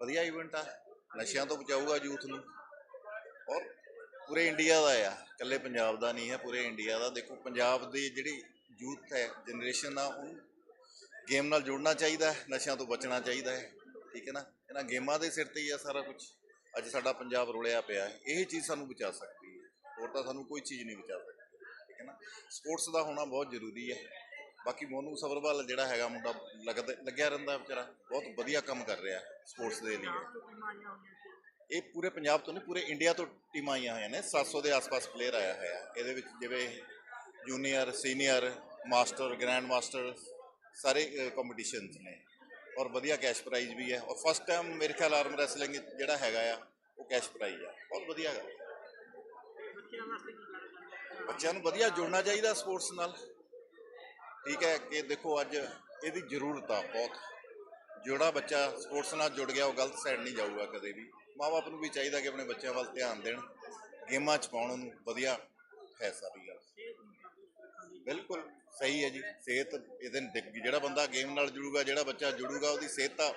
ਵਧੀਆ ਇਵੈਂਟ ਆ। ਨਸ਼ਿਆਂ ਤੋਂ ਬਚਾਊਗਾ ਯੂਥ ਨੂੰ। ਔਰ ਪੂਰੇ ਇੰਡੀਆ ਦਾ ਆ। ਇਕੱਲੇ ਪੰਜਾਬ ਦਾ ਨਹੀਂ ਹੈ, ਪੂਰੇ ਇੰਡੀਆ ਦਾ। ਦੇਖੋ, ਪੰਜਾਬ ਦੀ ਜਿਹੜੀ ਯੂਥ ਹੈ ਜਨਰੇਸ਼ਨ ਆ ਉਹਨੂੰ ਗੇਮ ਨਾਲ ਜੁੜਨਾ ਚਾਹੀਦਾ ਹੈ, ਨਸ਼ਿਆਂ ਤੋਂ ਬਚਣਾ ਚਾਹੀਦਾ ਹੈ। ਠੀਕ ਹੈ ਨਾ? ਇਹਨਾਂ ਗੇਮਾਂ ਦੇ ਸਿਰ ਤੇ ਹੀ ਆ ਸਾਰਾ ਕੁਝ ਅੱਜ ਸਾਡਾ ਪੰਜਾਬ ਰੁਲਿਆ ਪਿਆ ਹੈ, ਇਹ ਚੀਜ਼ ਸਾਨੂੰ ਬਚਾ ਸਕਦੀ ਹੈ। ਹੋਰ ਤਾਂ ਸਾਨੂੰ ਕੋਈ ਚੀਜ਼ ਨਹੀਂ ਬਚਾ ਸਕਦੀ, ਠੀਕ ਹੈ ਨਾ? ਸਪੋਰਟਸ ਦਾ ਹੋਣਾ ਬਹੁਤ ਜ਼ਰੂਰੀ ਹੈ। ਬਾਕੀ ਮੋਨੂ ਸਬਰਵਾਲ ਜਿਹੜਾ ਹੈਗਾ ਮੁੰਡਾ ਲੱਗਦਾ, ਲੱਗਿਆ ਰਹਿੰਦਾ ਵਿਚਾਰਾ, ਬਹੁਤ ਵਧੀਆ ਕੰਮ ਕਰ ਰਿਹਾ ਸਪੋਰਟਸ ਦੇ ਲਈ। ਇਹ ਪੂਰੇ ਪੰਜਾਬ ਤੋਂ ਨਹੀਂ, ਪੂਰੇ ਇੰਡੀਆ ਤੋਂ ਟੀਮਾਂ ਆਈਆਂ ਹੋਈਆਂ ਨੇ 700 ਦੇ ਆਸ-ਪਾਸ ਪਲੇਅਰ ਆਇਆ ਹੋਇਆ। ਇਹਦੇ ਵਿੱਚ ਜਿਵੇਂ junior senior master grand master ਸਾਰੇ ਕੰਪੀਟੀਸ਼ਨਸ ਨੇ। ਔਰ ਵਧੀਆ ਕੈਸ਼ ਪ੍ਰਾਈਜ਼ ਵੀ ਹੈ। ਔਰ ਫਸਟ ਟਾਈਮ ਮੇਰੇ ਖਿਆਲ ਆਰਮ ਰੈਸਲਿੰਗ ਜਿਹੜਾ ਹੈਗਾ ਆ, ਉਹ ਕੈਸ਼ ਪ੍ਰਾਈਜ਼ ਆ। ਬਹੁਤ ਵਧੀਆ ਗਾ ਬੱਚਿਆਂ ਨੂੰ ਵਧੀਆ ਜੁੜਨਾ ਚਾਹੀਦਾ ਸਪੋਰਟਸ ਨਾਲ। ਠੀਕ ਹੈ ਕਿ ਦੇਖੋ ਅੱਜ ਇਹਦੀ ਜ਼ਰੂਰਤ ਆ ਬਹੁਤ। ਜਿਹੜਾ ਬੱਚਾ ਸਪੋਰਟਸ ਨਾਲ ਜੁੜ ਗਿਆ, ਉਹ ਗਲਤ ਸਾਈਡ ਨਹੀਂ ਜਾਊਗਾ ਕਦੇ ਵੀ। ਮਾਪੇ ਨੂੰ ਵੀ ਚਾਹੀਦਾ ਕਿ ਆਪਣੇ ਬੱਚਿਆਂ ਵੱਲ ਧਿਆਨ ਦੇਣ। ਗੇਮਾਂ 'ਚ ਪਾਉਣ ਉਹਨੂੰ ਵਧੀਆ ਹੈ ਸਾਰੀ ਗੱਲ। ਬਿਲਕੁਲ। ਸਹੀ ਹੈ ਜੀ ਸਿਹਤ ਇਹਦੇ ਨਾਲ ਡਿੱਗ ਗਈ। ਜਿਹੜਾ ਬੰਦਾ ਗੇਮ ਨਾਲ ਜੁੜੂਗਾ ਜਿਹੜਾ ਬੱਚਾ ਜੁੜੂਗਾ ਉਹਦੀ ਸਿਹਤ ਤਾਂ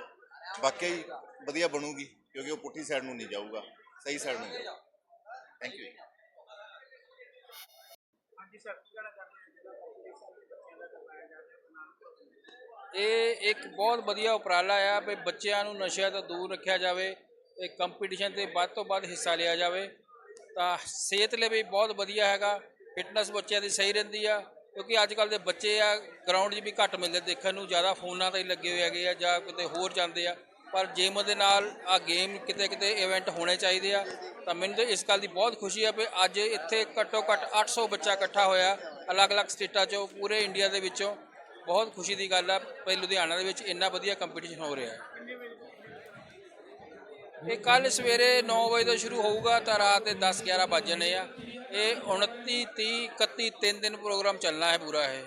ਵਾਕਈ ਹੀ ਵਧੀਆ ਬਣੂਗੀ ਕਿਉਂਕਿ ਉਹ ਪੁੱਠੀ ਸਾਈਡ ਨੂੰ ਨਹੀਂ ਜਾਊਗਾ ਸਹੀ ਸਾਈਡ ਨੂੰ ਜਾਊਗਾ। ਥੈਂਕ ਯੂ ਇਹ ਇੱਕ ਬਹੁਤ ਵਧੀਆ ਉਪਰਾਲਾ ਆ ਵੀ ਬੱਚਿਆਂ ਨੂੰ ਨਸ਼ਿਆਂ ਤੋਂ ਦੂਰ ਰੱਖਿਆ ਜਾਵੇ ਇਹ ਕੰਪੀਟੀਸ਼ਨ ਤੇ ਵੱਧ ਤੋਂ ਵੱਧ ਹਿੱਸਾ ਲਿਆ ਜਾਵੇ। ਤਾਂ ਸਿਹਤ ਲਈ ਵੀ ਬਹੁਤ ਵਧੀਆ ਹੈਗਾ ਫਿਟਨੈਸ ਬੱਚਿਆਂ ਦੀ ਸਹੀ ਰਹਿੰਦੀ ਆ। ਕਿਉਂਕਿ ਅੱਜ ਕੱਲ ਦੇ ਬੱਚੇ ਆ ਗਰਾਊਂਡ 'ਚ ਵੀ ਘੱਟ ਮਿਲਦੇ, ਦੇਖਣ ਨੂੰ ਜ਼ਿਆਦਾ ਫੋਨਾਂ ਤੇ ਹੀ ਲੱਗੇ ਹੋਏ ਹੈਗੇ ਆ ਜਾਂ ਕਿਤੇ ਹੋਰ ਜਾਂਦੇ ਆ। ਪਰ ਜਿਮ ਦੇ ਨਾਲ ਆ ਗੇਮ ਕਿਤੇ ਕਿਤੇ ਇਵੈਂਟ ਹੋਣੇ ਚਾਹੀਦੇ ਆ। ਤਾਂ ਮੈਨੂੰ ਤਾਂ ਇਸ ਗੱਲ ਦੀ ਬਹੁਤ ਖੁਸ਼ੀ ਆ ਵੀ ਅੱਜ ਇੱਥੇ ਘੱਟੋ ਘੱਟ 800 ਬੱਚਾ ਇਕੱਠਾ ਹੋਇਆ, ਅਲੱਗ-ਅਲੱਗ ਸਟੇਟਾਂ 'ਚੋਂ, ਪੂਰੇ ਇੰਡੀਆ ਦੇ ਵਿੱਚੋਂ। ਬਹੁਤ ਖੁਸ਼ੀ ਦੀ ਗੱਲ ਆ ਵੀ ਲੁਧਿਆਣਾ ਦੇ ਵਿੱਚ ਇੰਨਾ ਵਧੀਆ ਕੰਪੀਟੀਸ਼ਨ ਹੋ ਰਿਹਾ ਹੈ। ਇਹ ਕੱਲ ਸਵੇਰੇ 9 ਵਜੇ ਤੋਂ ਸ਼ੁਰੂ ਹੋਊਗਾ ਤਾਂ ਰਾਤ ਦੇ 10 11 ਵੱਜ ਜਾਣੇ ਆ। ਇਹ 29 30 31 ਤਿੰਨ ਦਿਨ ਪ੍ਰੋਗਰਾਮ ਚੱਲਣਾ ਹੈ ਪੂਰਾ ਇਹ।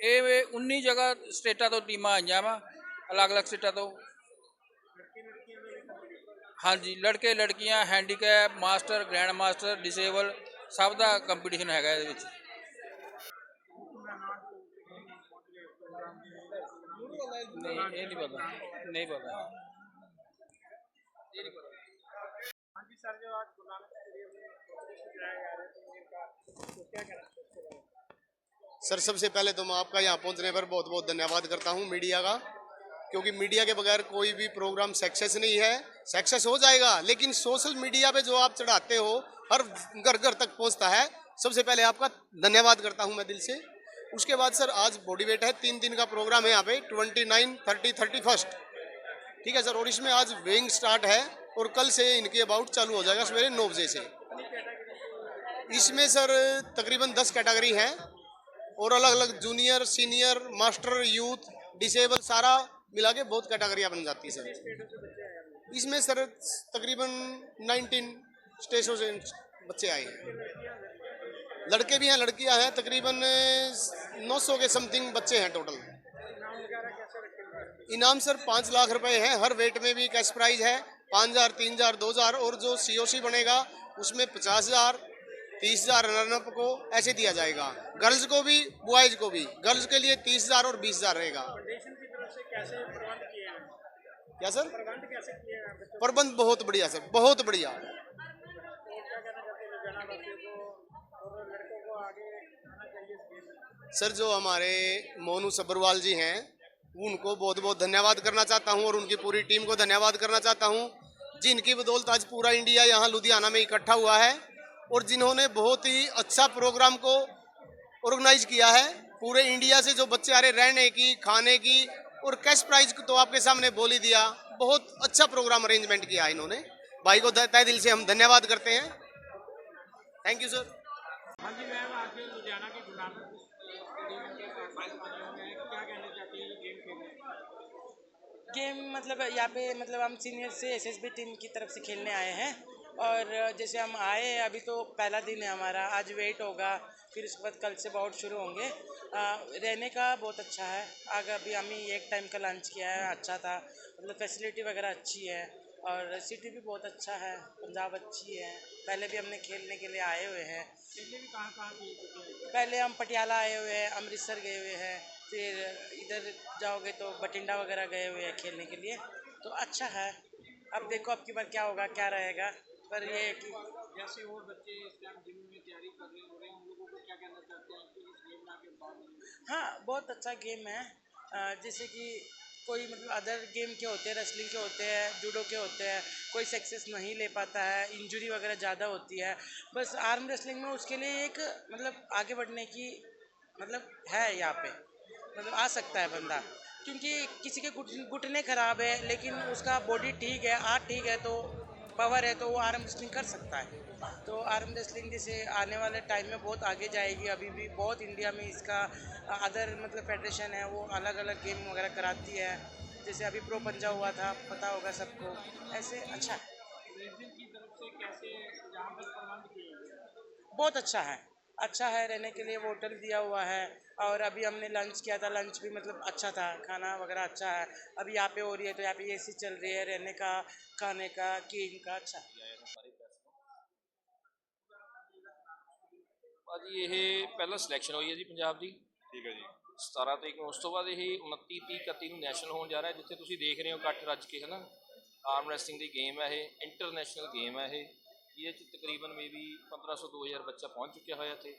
ਇਹ ਵੇ 19 ਜਗ੍ਹਾ ਸਟੇਟਾਂ ਤੋਂ ਟੀਮਾਂ ਆਈਆਂ ਵਾ, ਅਲੱਗ-ਅਲੱਗ ਸਟੇਟਾਂ ਤੋਂ। ਹਾਂਜੀ, ਲੜਕੇ ਲੜਕੀਆਂ handicap master grand master disable ਸਭ ਦਾ ਕੰਪੀਟੀਸ਼ਨ ਹੈਗਾ ਇਹਦੇ ਵਿੱਚ। रहा है तीन दिन का तो हैं सर सबसे पहले तो मैं आपका यहाँ पहुँचने पर बहुत बहुत धन्यवाद करता हूँ मीडिया का क्योंकि मीडिया के बगैर कोई भी प्रोग्राम सक्सेस नहीं है। सक्सेस हो जाएगा लेकिन सोशल मीडिया पे जो आप चढ़ाते हो हर घर घर तक पहुँचता है। सबसे पहले आपका धन्यवाद करता हूँ मैं दिल से। उसके बाद सर, आज बॉडी वेट है, तीन दिन का प्रोग्राम है यहाँ पे twenty nine thirty thirty first ठीक है सर, और इसमें आज वेइंग स्टार्ट है और कल से इनके अबाउट चालू हो जाएगा सवेरे नौ बजे से। इसमें सर, तकरीबन दस कैटेगरी हैं और अलग अलग junior senior master youth disable सारा मिला के बहुत कैटेगरियाँ बन जाती है सर। इसमें सर, तकरीबन 19 स्टेशनों से बच्चे आए हैं। लड़के भी हैं, लड़कियाँ हैं, तकरीबन 900 के समथिंग बच्चे हैं टोटल इनाम सर पाँच लाख रुपए हैं, हर वेट में भी कैश प्राइज है, पाँच हज़ार, तीन हज़ार, दो हज़ार, और जो सीओसी बनेगा, उसमें पचास हज़ार, तीस हज़ार रनअप को ऐसे दिया जाएगा। गर्ल्स को भी बॉयज़ को भी। गर्ल्स के लिए तीस हज़ार और बीस हज़ार रहेगा। से क्या सर? प्रबंध बहुत बढ़िया सर, बहुत बढ़िया। सर, जो हमारे मोनू सब्रवाल जी हैं, उनको बहुत बहुत धन्यवाद करना चाहता हूँ और उनकी पूरी टीम को धन्यवाद करना चाहता हूँ, जिनकी बदौलत आज पूरा इंडिया यहाँ लुधियाना में इकट्ठा हुआ है और जिन्होंने बहुत ही अच्छा प्रोग्राम को ऑर्गेनाइज किया है। पूरे इंडिया से जो बच्चे आ रहे रहने की, खाने की और कैश प्राइज तो आपके सामने बोल ही दिया। बहुत अच्छा प्रोग्राम अरेंजमेंट किया इन्होंने। भाई को तय दिल से हम धन्यवाद करते हैं। थैंक यू सर हाँ जी क्या कहना चाहती है गेम गेम मतलब यहाँ पे मतलब हम सीनियर से एसएसबी टीम की तरफ़ से खेलने आए हैं। और जैसे हम आए अभी तो पहला दिन है हमारा आज वेट होगा फिर उसके बाद कल से बाउट शुरू होंगे। आ, रहने का बहुत अच्छा है। आगे अभी हम एक टाइम का लंच किया है अच्छा था। मतलब फैसिलिटी वगैरह अच्छी है और सिटी भी बहुत अच्छा है पंजाब अच्छी है। पहले भी हमने खेलने के लिए आए हुए हैं। पहले भी कहाँ कहाँ खेल चुके पहले हम पटियाला आए हुए हैं अमृतसर गए हुए हैं फिर इधर जाओगे तो बठिंडा वगैरह गए हुए हैं खेलने के लिए। तो अच्छा है। अब देखो अब की बार क्या होगा क्या रहेगा। पर ये है कि जैसे और बच्चे इस टाइम जिम में तैयारी कर रहे हो रहे हैं उन लोगों को क्या कहना चाहते हैं कि इस गेम में हाँ बहुत अच्छा गेम है। जैसे कि कोई मतलब अदर गेम के होते हैं रेसलिंग के होते हैं जूडो के होते हैं, कोई सक्सेस नहीं ले पाता है इंजरी वगैरह ज़्यादा होती है। बस आर्म रेसलिंग में उसके लिए एक मतलब आगे बढ़ने की मतलब है यहाँ पे। मतलब आ सकता है बंदा। क्योंकि किसी के घुट घुटने खराब है, लेकिन उसका बॉडी ठीक है, हाथ ठीक है तो पावर है तो वो आर्म रेसलिंग कर सकता है। तो आर्म रेसलिंग जैसे आने वाले टाइम में बहुत आगे जाएगी। अभी भी बहुत इंडिया में इसका, अदर मतलब फेडरेशन है, वो अलग अलग गेम वगैरह कराती है। जैसे अभी प्रो पंजा हुआ था, पता होगा सबको। ऐसे अच्छा है? बहुत अच्छा है। अच्छा है रहने के लिए, वो होटल दिया हुआ है। और अभी हमने लंच किया था लंच भी मतलब अच्छा था खाना वगैरह अच्छा है अभी यहाँ पे हो रही है तो यहाँ पे एसी चल रही है रहने का खाने का किंग का अच्छा ਭਾਜੀ ਇਹ ਪਹਿਲਾਂ ਸਿਲੈਕਸ਼ਨ ਹੋਈ ਹੈ ਜੀ ਪੰਜਾਬ ਦੀ ਠੀਕ ਹੈ ਜੀ 17 ਤਰੀਕ ਨੂੰ ਉਸ ਤੋਂ ਬਾਅਦ ਇਹ 29 30 31 ਨੂੰ ਨੈਸ਼ਨਲ ਹੋਣ ਜਾ ਰਿਹਾ ਹੈ, ਜਿੱਥੇ ਤੁਸੀਂ ਦੇਖ ਰਹੇ ਹੋ ਇਕੱਠ ਰੱਜ ਕੇ ਹਨਾ ਆਰਮ ਰੈਸਲਿੰਗ ਦੀ ਗੇਮ ਹੈ ਇਹ ਇੰਟਰਨੈਸ਼ਨਲ ਗੇਮ ਹੈ ਇਹ ਇਹਦੇ ਚ ਤਕਰੀਬਨ ਮੇਬੀ 1500 2000 ਬੱਚਾ ਪਹੁੰਚ ਚੁੱਕਿਆ ਹੋਇਆ ਇੱਥੇ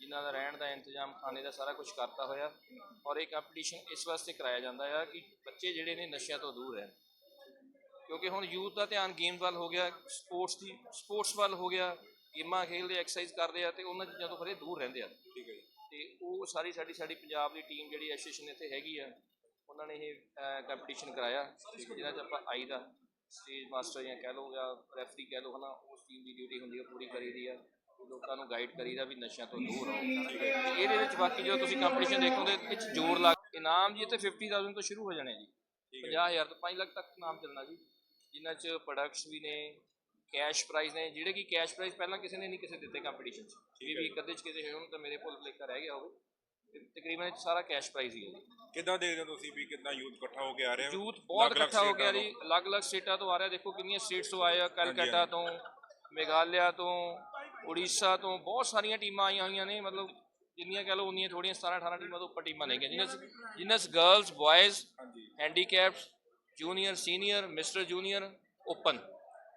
ਜਿਨ੍ਹਾਂ ਦਾ ਰਹਿਣ ਦਾ ਇੰਤਜ਼ਾਮ ਖਾਣੇ ਦਾ ਸਾਰਾ ਕੁਝ ਕਰਤਾ ਹੋਇਆ। ਔਰ ਇਹ ਕੰਪੀਟੀਸ਼ਨ ਇਸ ਵਾਸਤੇ ਕਰਾਇਆ ਜਾਂਦਾ ਹੈ ਕਿ ਬੱਚੇ ਜਿਹੜੇ ਨੇ ਨਸ਼ਿਆਂ ਤੋਂ ਦੂਰ ਰਹਿਣ। ਕਿਉਂਕਿ ਹੁਣ ਯੂਥ ਦਾ ਧਿਆਨ ਗੇਮ ਵੱਲ ਹੋ ਗਿਆ ਸਪੋਰਟਸ ਦੀ ਸਪੋਰਟਸ ਵੱਲ ਹੋ ਗਿਆ ਗੇਮਾਂ ਖੇਡਦੇ ਐਕਸਰਸਾਈਜ਼ ਕਰਦੇ ਆ ਤੇ ਉਹਨਾਂ ਚੀਜ਼ਾਂ ਤੋਂ ਫਿਰ ਦੂਰ ਰਹਿੰਦੇ ਆ। ਠੀਕ ਹੈ ਤੇ ਉਹ ਸਾਰੀ ਸਾਡੀ ਸਾਡੀ ਪੰਜਾਬ ਦੀ ਟੀਮ ਜਿਹੜੀ ਐਸੋਸੀਏਸ਼ਨ ਇੱਥੇ ਹੈਗੀ ਆ ਉਹਨਾਂ ਨੇ ਇਹ ਕੰਪੀਟੀਸ਼ਨ ਕਰਾਇਆ ਜਿਹਨਾਂ 'ਚ ਆਪਾਂ ਆਈ ਦਾ ਸਟੇਜ ਮਾਸਟਰ ਜਾਂ ਕਹਿ ਲਓ ਜਾਂ ਰੈਫਰੀ ਕਹਿ ਲਓ ਹਨਾ ਉਸ ਟੀਮ ਦੀ ਡਿਊਟੀ ਹੁੰਦੀ ਹੈ ਪੂਰੀ ਕਰੀਦੀ ਆ। ਲੋਕਾਂ ਨੂੰ ਗਾਈਡ ਕਰੀਦਾ ਵੀ ਨਸ਼ਿਆਂ ਤੋਂ ਦੂਰ ਰਹੋ। ਤੇ ਇਹਦੇ ਵਿੱਚ ਬਾਕੀ ਜਦੋਂ ਤੁਸੀਂ ਕੰਪੀਟੀਸ਼ਨ ਦੇਖੋਗੇ ਇਹ 'ਚ ਜ਼ੋਰ ਲੱਗ ਇਨਾਮ ਜੀ ਇੱਥੇ 50000 ਤੋਂ ਸ਼ੁਰੂ ਹੋ ਜਾਣੇ ਜੀ। 50000 ਤੋਂ 5 ਲੱਖ ਤੱਕ ਇਨਾਮ ਚੱਲਣਾ ਜੀ। ਜਿਨ੍ਹਾਂ 'ਚ ਪ੍ਰੋਡਕਟਸ ਵੀ ਨੇ ਕੈਸ਼ ਪ੍ਰਾਈਜ਼ ਨੇ ਜਿਹੜੇ ਕਿ ਕੈਸ਼ ਪ੍ਰਾਈਜ਼ ਪਹਿਲਾਂ ਕਿਸੇ ਨੇ ਨਹੀਂ ਕਿਸੇ ਦਿੱਤੇ ਕੰਪੀਟੀਸ਼ਨ 'ਚ। ਵੀ ਵੀ ਇੱਕ ਅੱਧੇ 'ਚ ਕਿਸੇ ਹੋਏ ਹੋਣ ਤਾਂ ਮੇਰੇ ਕੋਲ ਲੇਖਾ ਰਹਿ ਗਿਆ ਹੋਵੇ। ਤਕਰੀਬਨ ਸਾਰਾ ਕੈਸ਼ ਪ੍ਰਾਈਜ਼ ਹੀ ਹੈ ਜੀ। ਕਿੱਦਾਂ ਦੇਖਦੇ ਹੋ ਤੁਸੀਂ ਵੀ ਕਿੰਨਾ ਯੂਥ ਇਕੱਠਾ ਹੋ ਕੇ ਆ ਰਿਹਾ? ਯੂਥ ਬਹੁਤ ਇਕੱਠਾ ਹੋ ਗਿਆ ਜੀ। ਅਲੱਗ-ਅਲੱਗ ਸਟੇਟਾਂ ਤੋਂ ਆ ਰਿਹਾ। ਦੇਖੋ ਕਿੰਨੀਆਂ ਸਟੇਟਸ ਤੋਂ ਆਏ ਆ ਕਲਕੱਤਾ ਤੋਂ ਮੇਘਾਲਿਆ ਤੋਂ ਉੜੀਸਾ ਤੋਂ ਬਹੁਤ ਸਾਰੀਆਂ ਟੀਮਾਂ ਆਈਆਂ ਹੋਈਆਂ ਨੇ ਮਤਲਬ ਜਿੰਨੀਆਂ ਕਹ ਲਓ ਉਨੀਆਂ ਥੋੜੀਆਂ 17 18 ਟੀਮਾਂ ਤੋਂ ਉੱਪਰ ਟੀਮਾਂ ਜਿਨ੍ਹਾਂ 'ਚ ਜਿਨ੍ਹਾਂ 'ਚ girls boys handicaps junior senior mister junior open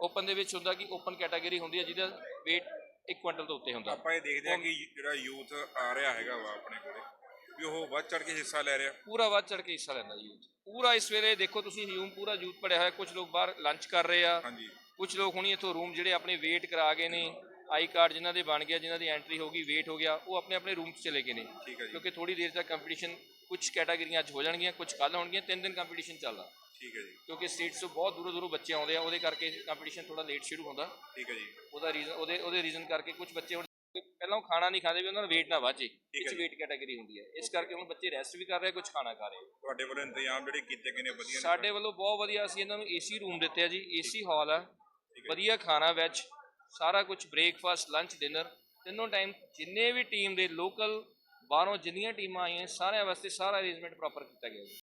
open ਦੇ ਵਿੱਚ ਹੁੰਦਾ ਕਿ ਓਪਨ ਕੈਟਾਗਰੀ ਹੁੰਦੀ ਹੈ ਜਿਹਦਾ weight 1 ਕੁਇੰਟਲ ਤੋਂ ਉੱਤੇ ਹੁੰਦਾ। ਆਪਾਂ ਇਹ ਦੇਖਦੇ ਹਾਂ ਕਿ ਜਿਹੜਾ ਯੂਥ ਆ ਰਿਹਾ ਹੈਗਾ ਵਾ ਆਪਣੇ ਕੋਲੇ ਵੀ ਉਹ ਵੱਧ ਚੜ ਕੇ ਹਿੱਸਾ ਲੈ ਰਿਹਾ। ਪੂਰਾ ਵੱਧ ਚੜ ਕੇ ਹਿੱਸਾ ਲੈਂਦਾ ਯੂਥ ਪੂਰਾ ਇਸ ਵੇਲੇ ਦੇਖੋ ਤੁਸੀਂ ਹਿਊਮ ਪੂਰਾ ਯੂਥ ਪੜਿਆ ਹੋਇਆ ਕੁਝ ਲੋਕ ਬਾਹਰ ਲੰਚ ਕਰ ਰਹੇ ਆ। ਹਾਂਜੀ। ਕੁਝ ਲੋਕ ਹੁਣੀ ਇੱਥੋਂ ਰੂਮ ਜਿਹੜੇ ਆਪਣੇ ਵੇਟ ਕਰਾ ਗਏ ਨੇ। ਆਈ ਕਾਰਡ ਜਿਨ੍ਹਾਂ ਦੇ ਬਣ ਗਿਆ ਜਿਨ੍ਹਾਂ ਦੀ ਐਂਟਰੀ ਹੋ ਗਈ ਵੇਟ ਹੋ ਗਿਆ ਉਹ ਆਪਣੇ ਆਪਣੇ ਰੂਮ 'ਚ ਚਲੇ ਗਏ ਨੇ। ਠੀਕ ਹੈ ਜੀ। ਕਿਉਂਕਿ ਥੋੜੀ ਦੇਰ ਤੱਕ ਕੰਪੀਟੀਸ਼ਨ ਕੁਝ ਕੈਟਾਗਰੀਆਂ ਅੱਜ ਹੋ ਜਾਣਗੀਆਂ ਕੁਝ ਕੱਲ ਹੋਣਗੀਆਂ ਤਿੰਨ ਦਿਨ ਕੰਪੀਟੀਸ਼ਨ ਚੱਲਦਾ। ਠੀਕ ਹੈ ਜੀ। ਕਿਉਂਕਿ ਸਟੇਟਸ ਤੋਂ ਬਹੁਤ ਦੂਰੋਂ ਦੂਰੋਂ ਬੱਚੇ ਆਉਂਦੇ ਆ ਉਹਦੇ ਕਰਕੇ ਕੰਪੀਟੀਸ਼ਨ ਥੋੜਾ ਲੇਟ ਸ਼ੁਰੂ ਹੁੰਦਾ। ਠੀਕ ਹੈ ਜੀ। ਉਹਦਾ ਰੀਜ਼ਨ ਉਹਦੇ ਉਹਦੇ ਰੀਜ਼ਨ ਕਰਕੇ ਕੁਝ ਬੱਚੇ ਹੁਣ ਪਹਿਲਾਂ ਉਹ ਖਾਣਾ ਨਹੀਂ ਖਾਂਦੇ ਵੀ ਉਹਨਾਂ ਦਾ weight ਨਾ ਵਾਜੇ ਇਸ weight ਕੈਟਾਗਰੀ ਹੁੰਦੀ ਹੈ। ਇਸ ਕਰਕੇ ਹੁਣ ਬੱਚੇ ਰੈਸਟ ਵੀ ਕਰ ਰਹੇ ਕੁਝ ਖਾਣਾ ਖਾ ਰਹੇ। ਤੁਹਾਡੇ ਵੱਲੋਂ ਇੰਤਜ਼ਾਮ ਜਿਹੜੇ ਕੀਤੇ ਗਏ ਨੇ ਵਧੀਆ ਸਾਡੇ ਵੱਲੋਂ ਬਹੁਤ ਵਧੀਆ ਅਸੀਂ ਇਹਨਾਂ ਨੂੰ ਏਸੀ ਰੂਮ ਦਿੱਤੇ ਆ ਜੀ ਏਸੀ ਹਾਲ ਆ। ਵਧੀਆ ਖਾਣਾ ਵੈਜ ਸਾਰਾ ਕੁਝ ਬ੍ਰੇਕਫਾਸਟ ਲੰਚ ਡਿਨਰ ਤਿੰਨੋਂ ਟਾਈਮ ਜਿੰਨੇ ਵੀ ਟੀਮ ਦੇ ਲੋਕਲ ਬਾਹਰੋਂ ਜਿੰਨੀਆਂ ਟੀਮਾਂ ਆਈਆਂ, ਸਾਰਿਆਂ ਵਾਸਤੇ ਸਾਰਾ ਅਰੇਂਜਮੈਂਟ ਪ੍ਰੋਪਰ ਕੀਤਾ ਗਿਆ ਜੀ।